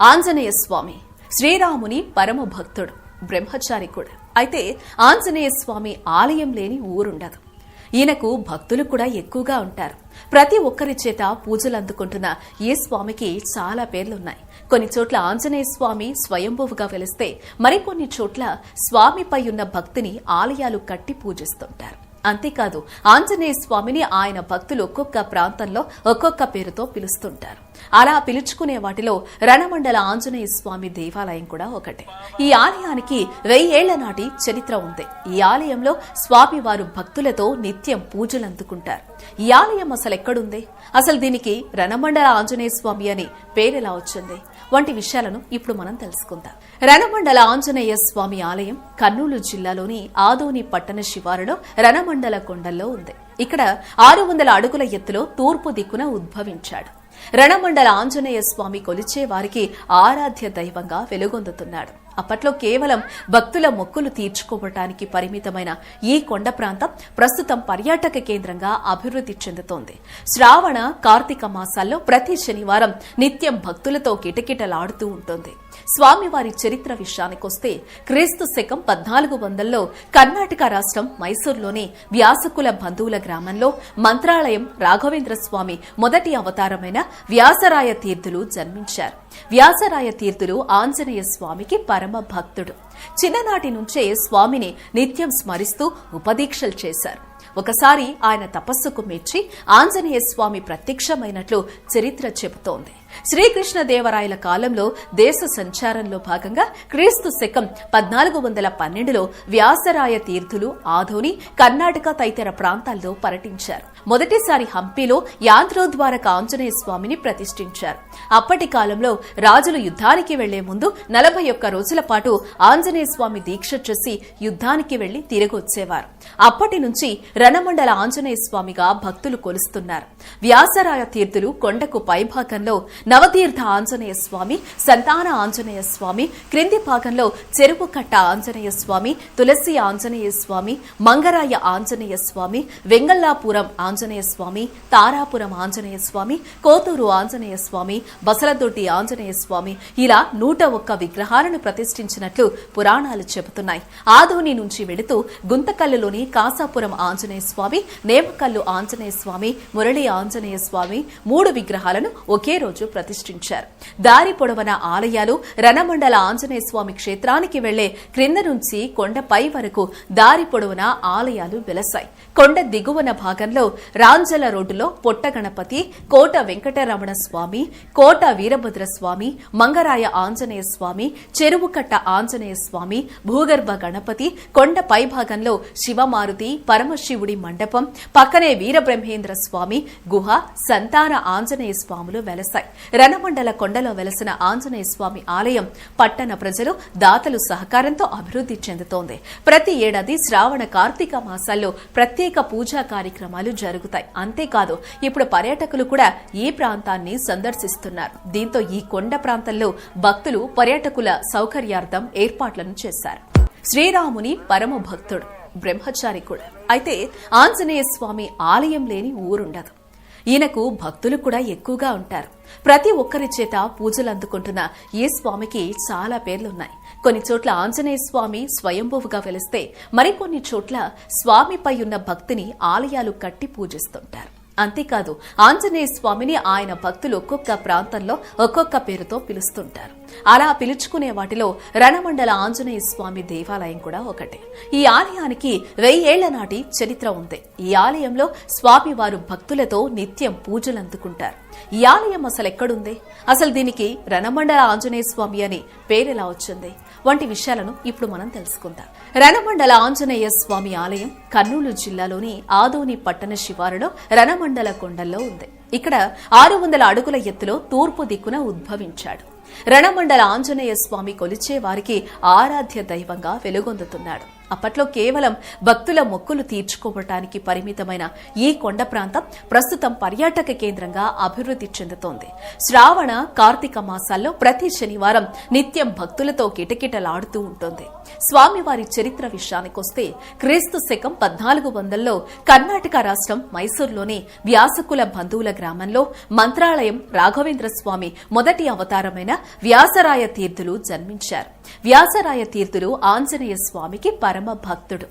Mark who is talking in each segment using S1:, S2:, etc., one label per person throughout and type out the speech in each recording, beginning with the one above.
S1: ఆంజనేయ స్వామి. శ్రీరాముని పరమ భక్తుడు బ్రహ్మచారి కూడా. అయితే ఆంజనేయ స్వామి ఆలయం లేని ఊరుండదు. ఈయనకు భక్తులు కూడా ఎక్కువగా ఉంటారు. ప్రతి ఒక్కరి చేత పూజలు అందుకుంటున్న ఈ స్వామికి చాలా పేర్లున్నాయి. కొన్ని చోట్ల ఆంజనేయ స్వామి స్వయంభువుగా వెలిస్తే మరికొన్ని చోట్ల స్వామిపై ఉన్న భక్తిని ఆలయాలు కట్టి పూజిస్తుంటారు. అంతేకాదు ఆంజనేయ స్వామిని ఆయన భక్తులు ఒక్కొక్క ప్రాంతంలో ఒక్కొక్క పేరుతో పిలుస్తుంటారు. అలా పిలుచుకునే వాటిలో రణమండల ఆంజనేయ స్వామి దేవాలయం కూడా ఒకటే. ఈ ఆలయానికి వెయ్యేళ్ళ నాటి చరిత్ర ఉంది. ఈ ఆలయంలో స్వామివారు భక్తులతో నిత్యం పూజలు అందుకుంటారు. ఈ ఆలయం అసలు ఎక్కడుంది? అసలు దీనికి రణమండల ఆంజనేయ స్వామి అని పేరెలా వచ్చింది? వంటి విషయాలను ఇప్పుడు మనం తెలుసుకుందాం. రణమండల ఆంజనేయ స్వామి ఆలయం కర్నూలు జిల్లాలోని ఆదోని పట్టణ శివారులో రణమండల కొండల్లో ఉంది. ఇక్కడ ఆరు వందల అడుగుల ఎత్తులో తూర్పు దిక్కున ఉద్భవించాడు. రణమండల ఆంజనేయ స్వామి కొలిచే వారికి ఆరాధ్య దైవంగా వెలుగొందుతున్నాడు. అప్పట్లో కేవలం భక్తుల మొక్కులు తీర్చుకోవటానికి పరిమితమైన ఈ కొండ ప్రాంతం ప్రస్తుతం పర్యాటక కేంద్రంగా అభివృద్ధి చెందుతోంది. శ్రావణ కార్తీక మాసాల్లో ప్రతి శనివారం నిత్యం భక్తులతో కిటకిటలాడుతూ ఉంటుంది. స్వామివారి చరిత్ర విషయానికొస్తే క్రీస్తు శకం పద్నాలుగు వందల్లో కర్ణాటక రాష్ట్రం మైసూర్లోని వ్యాసకుల బంధువుల గ్రామంలో మంత్రాలయం రాఘవేంద్ర స్వామి మొదటి అవతారమైన వ్యాసరాయ తీర్థులు జన్మించారు. వ్యాసరాయ తీర్థులు ఆంజనేయ స్వామికి పరమ భక్తుడు చిన్ననాటి నుంచే స్వామిని నిత్యం స్మరిస్తూ ఉపదీక్షలు చేశారు. ఒకసారి ఆయన తపస్సుకు మెచ్చి ఆంజనేయ స్వామి ప్రత్యక్షమైనట్లు చరిత్ర చెబుతోంది. శ్రీకృష్ణదేవరాయల కాలంలో దేశ సంచారంలో భాగంగా క్రీస్తు శకం పద్నాలుగు వందల పన్నెండులో వ్యాసరాయ తీర్థులు ఆధోని కర్ణాటక తదితర ప్రాంతాల్లో పర్యటించారు. మొదటిసారి హంపీలో యాంత్రోద్వారక ఆంజనేయ స్వామిని ప్రతిష్ఠించారు. అప్పటి కాలంలో రాజులు యుద్ధానికి వెళ్ళే ముందు నలభై ఒక్క రోజుల పాటు ఆంజనేయ స్వామి దీక్ష చేసి యుద్ధానికి వెళ్ళి తిరిగి వచ్చేవారు అప్పటి నుంచి రణమండల ఆంజనేయ స్వామిగా భక్తులు కొలుస్తున్నారు. వ్యాసరాయ తీర్థులు కొండకు పైభాగంలో నవతీర్థ ఆంజనేయ స్వామి సంతాన ఆంజనేయ స్వామి క్రింది భాగంలో చెరువు కట్ట ఆంజనేయ స్వామి తులసి ఆంజనేయ స్వామి మంగరాయ ఆంజనేయ స్వామి వెంగల్లాపురం ఆంజనేయ ఆంజనేయ స్వామి తారాపురం ఆంజనేయ స్వామి కోతూరు ఆంజనేయ స్వామి బసలదొడ్డి ఆంజనేయ స్వామి ఇలా నూట ఒక్క విగ్రహాలను ప్రతిష్ఠించినట్లు పురాణాలు చెబుతున్నాయి. ఆధోని నుంచి వెళుతూ గుంతకల్లులోని కాసాపురం ఆంజనేయ స్వామి నేమకల్లు ఆంజనేయ స్వామి మురళి ఆంజనేయ స్వామి మూడు విగ్రహాలను ఒకే రోజు ప్రతిష్ఠించారు. దారి పొడవన ఆలయాలు రణమండల ఆంజనేయ స్వామి క్షేత్రానికి వెళ్ళే క్రింద నుంచి కొండపై వరకు దారి పొడవున ఆలయాలు వెలసాయి. కొండ దిగువన భాగంలో రాంజల రోడ్డులో పొట్ట గణపతి కోట వెంకటరమణ స్వామి కోట వీరభద్ర స్వామి మంగరాయ ఆంజనేయ స్వామి చెరువుకట్ట ఆంజనేయ స్వామి భూగర్భ గణపతి కొండ పై భాగంలో శివమారుతి పరమశివుడి మండపం పక్కనే వీరబ్రహ్మేంద్ర స్వామి గుహ సంతాన ఆంజనేయ స్వాములు వెలసాయి. రణమండల కొండలో వెలసిన ఆంజనేయ స్వామి ఆలయం పట్టణ ప్రజలు దాతలు సహకారంతో అభివృద్ధి చెందుతోంది. ప్రతి ఏడాది శ్రావణ కార్తీక మాసాల్లో ప్రత్యేక పూజా కార్యక్రమాలు జరుగుతాయి అంతేకాదు ఇప్పుడు పర్యాటకులు కూడా ఈ ప్రాంతాన్ని సందర్శిస్తున్నారు. దీంతో ఈ కొండ ప్రాంతంలో భక్తులు పర్యాటకుల సౌకర్యార్థం ఏర్పాట్లను చేశారు. శ్రీరాముని పరమ భక్తుడు బ్రహ్మచారి కూడా. అయితే ఆంజనేయ స్వామి ఆలయం లేని ఊరుండదు. ఈయనకు భక్తులు కూడా ఎక్కువగా ఉంటారు. ప్రతి ఒక్కరి చేత పూజలు అందుకుంటున్న ఈ స్వామికి చాలా పేర్లున్నాయి. కొన్ని చోట్ల ఆంజనేయ స్వామి స్వయంభువుగా వెలిస్తే మరికొన్ని చోట్ల స్వామిపై ఉన్న భక్తిని ఆలయాలు కట్టి పూజిస్తుంటారు. అంతేకాదు ఆంజనేయ స్వామిని ఆయన భక్తులు ఒక్కొక్క ప్రాంతంలో ఒక్కొక్క పేరుతో పిలుస్తుంటారు. అలా పిలుచుకునే వాటిలో రణమండల ఆంజనేయ స్వామి దేవాలయం కూడా ఒకటే. ఈ ఆలయానికి వెయ్యేళ్ళ నాటి చరిత్ర ఉంది. ఈ ఆలయంలో స్వామివారు భక్తులతో నిత్యం పూజలు అందుకుంటారు. ఈ ఆలయం అసలు ఎక్కడుంది? అసలు దీనికి రణమండల ఆంజనేయ స్వామి అని పేరెలా వచ్చింది? వంటి విషయాలను ఇప్పుడు మనం తెలుసుకుందాం. రణమండల ఆంజనేయ స్వామి ఆలయం కర్నూలు జిల్లాలోని ఆదోని పట్టణ శివారులో రణమండల కొండల్లో ఉంది. ఇక్కడ ఆరు వందల అడుగుల ఎత్తులో తూర్పు దిక్కున ఉద్భవించాడు. రణమండల ఆంజనేయ స్వామి కొలిచే వారికి ఆరాధ్య దైవంగా వెలుగొందుతున్నాడు. అప్పట్లో కేవలం భక్తుల మొక్కులు తీర్చుకోవటానికి పరిమితమైన ఈ కొండ ప్రాంతం ప్రస్తుతం పర్యాటక కేంద్రంగా అభివృద్ధి చెందుతోంది. శ్రావణ కార్తీక మాసాల్లో ప్రతి శనివారం నిత్యం భక్తులతో కిటకిటలాడుతూ ఉంటుంది. స్వామివారి చరిత్ర విషయానికొస్తే క్రీస్తు శకం పద్నాలుగు వందల్లో కర్ణాటక రాష్ట్రం మైసూర్లోని వ్యాసకుల బంధువుల గ్రామంలో మంత్రాలయం రాఘవేంద్ర స్వామి మొదటి అవతారమైన వ్యాసరాయ తీర్థులు జన్మించారు. వ్యాసరాయ తీర్థులు ఆంజనేయ స్వామికి పరమ భక్తుడు.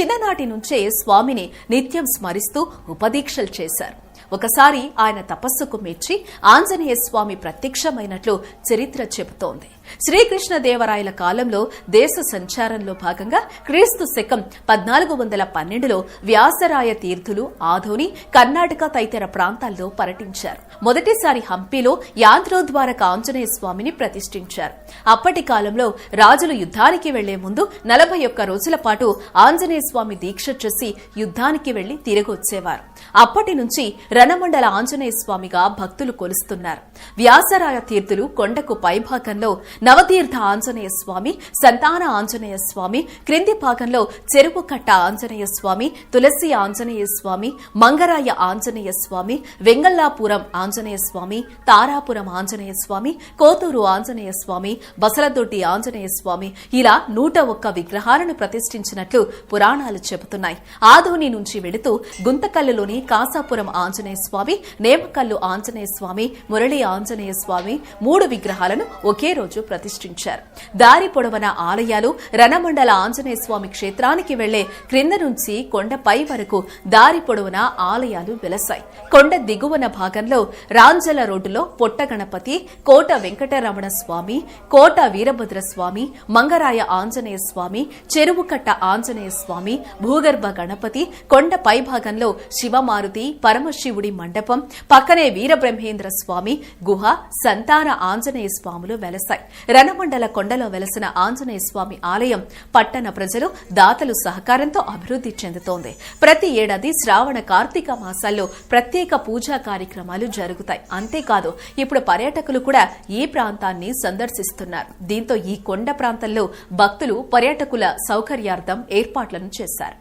S1: చిన్ననాటి నుంచే స్వామిని నిత్యం స్మరిస్తూ ఉపదీక్షలు చేశారు. ఒకసారి ఆయన తపస్సుకు మెచ్చి ఆంజనేయ స్వామి ప్రత్యక్షమైనట్లు చరిత్ర చెబుతోంది. శ్రీకృష్ణదేవరాయల కాలంలో దేశ సంచారంలో భాగంగా క్రీస్తు శకం పద్నాలుగు వందల పన్నెండులో వ్యాసరాయ తీర్థులు ఆధోని కర్ణాటక తదితర ప్రాంతాల్లో పర్యటించారు. మొదటిసారి హంపీలో యాంత్రోద్వారక ఆంజనేయ స్వామిని ప్రతిష్ఠించారు. అప్పటి కాలంలో రాజులు యుద్ధానికి వెళ్ళే ముందు నలభై ఒక్క రోజుల పాటు ఆంజనేయ స్వామి దీక్ష చేసి యుద్ధానికి వెళ్ళి తిరిగొచ్చేవారు. అప్పటి నుంచి రణమండల ఆంజనేయ స్వామిగా భక్తులు కొలుస్తున్నారు. వ్యాసరాయ తీర్థులు కొండకు పైభాగంలో నవతీర్థ ఆంజనేయ స్వామి సంతాన ఆంజనేయ స్వామి క్రింది భాగంలో చెరువు కట్ట ఆంజనేయ స్వామి తులసి ఆంజనేయ స్వామి మంగరాయ ఆంజనేయ స్వామి వెంగల్లాపురం ఆంజనేయ స్వామి తారాపురం ఆంజనేయ స్వామి కోతూరు ఆంజనేయ స్వామి బసలదొడ్డి ఆంజనేయ స్వామి ఇలా నూట ఒక్క విగ్రహాలను ప్రతిష్ఠించినట్లు పురాణాలు చెబుతున్నాయి ఆధోని నుంచి వెళుతూ గుంతకల్లులోని కాసాపురం ఆంజనేయ స్వామి నేమకల్లు ఆంజనేయ స్వామి మురళి ఆంజనేయ స్వామి మూడు విగ్రహాలను ఒకే రోజు ప్రతిష్ఠించారు. దారి పొడవన ఆలయాలు రణమండల ఆంజనేయ స్వామి క్షేత్రానికి వెళ్ళే క్రింద నుంచి కొండపై వరకు దారి పొడవున ఆలయాలు వెలసాయి. కొండ దిగువన భాగంలో రాంజల రోడ్డులో పొట్ట గణపతి కోట వెంకటరమణ స్వామి కోట వీరభద్ర స్వామి మంగరాయ ఆంజనేయ స్వామి చెరువుకట్ట ఆంజనేయ స్వామి భూగర్భ గణపతి కొండ పైభాగంలో శివమారుతి పరమశివుడి మండపం పక్కనే వీరబ్రహ్మేంద్ర స్వామి గుహ సంతాన ఆంజనేయ స్వాములు వెలసాయి. రణమండల కొండలో వెలసిన ఆంజనేయ స్వామి ఆలయం పట్టణ ప్రజలు దాతలు సహకారంతో అభివృద్ది చెందుతోంది. ప్రతి ఏడాది శ్రావణ కార్తీక మాసాల్లో ప్రత్యేక పూజా కార్యక్రమాలు జరుగుతాయి. అంతేకాదు ఇప్పుడు పర్యాటకులు కూడా ఈ ప్రాంతాన్ని సందర్శిస్తున్నారు. దీంతో ఈ కొండ ప్రాంతంలో భక్తులు పర్యాటకుల సౌకర్యార్థం ఏర్పాట్లను చేశారు.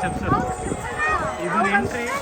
S2: స్టెప్స్. ఏంటి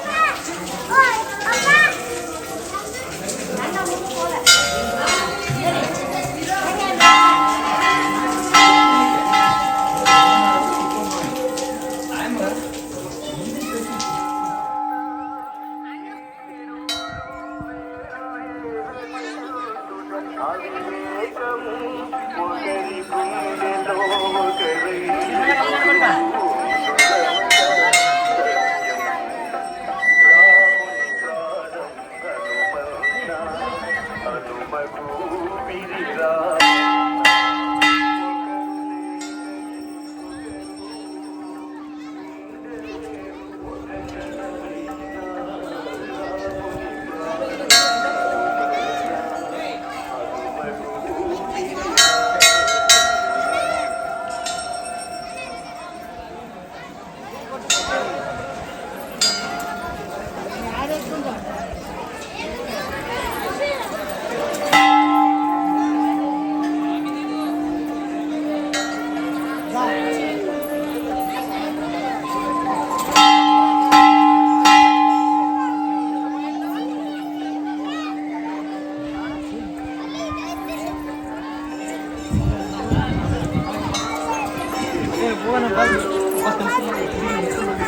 S2: 我不
S3: 能帮你。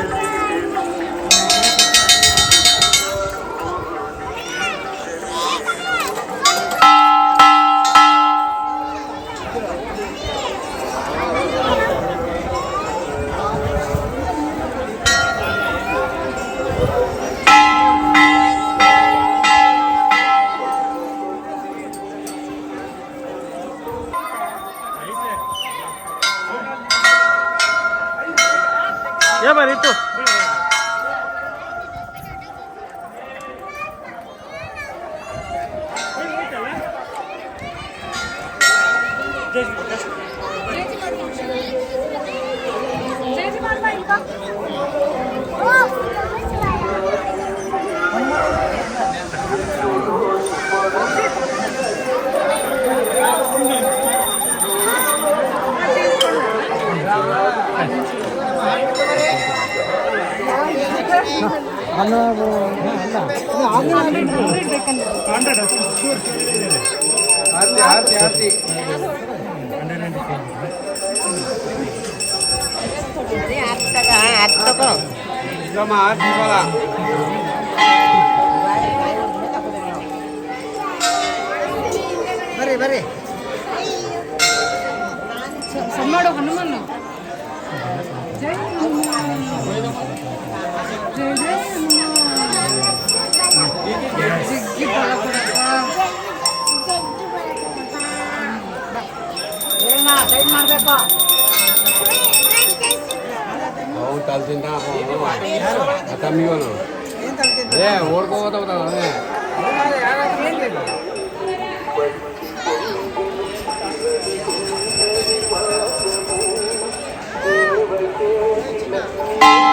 S3: ಅಲ್ಲ ಅಲ್ಲ ಹಂಡ್ರೆಡ್
S2: ಆರ್ತಿ ಆರ್ತಿ ಆರ್ತಿ
S4: ఇంకా ಬರ್ರಿ ಬರ್ರಿ
S5: ಸಣ್ಣೋಡು ಹನುಮನ್ನ ಜೈ ಹನುಮಾನ್ ಜೈ ಜೈ ಹನುಮಾನ್ ಗೈಡ್ ಮಾಡಬೇಕು
S6: ನಾವು ತಲ್ತಿಂದ ತಮ್ಮಿವನು ಏ Thank
S3: you.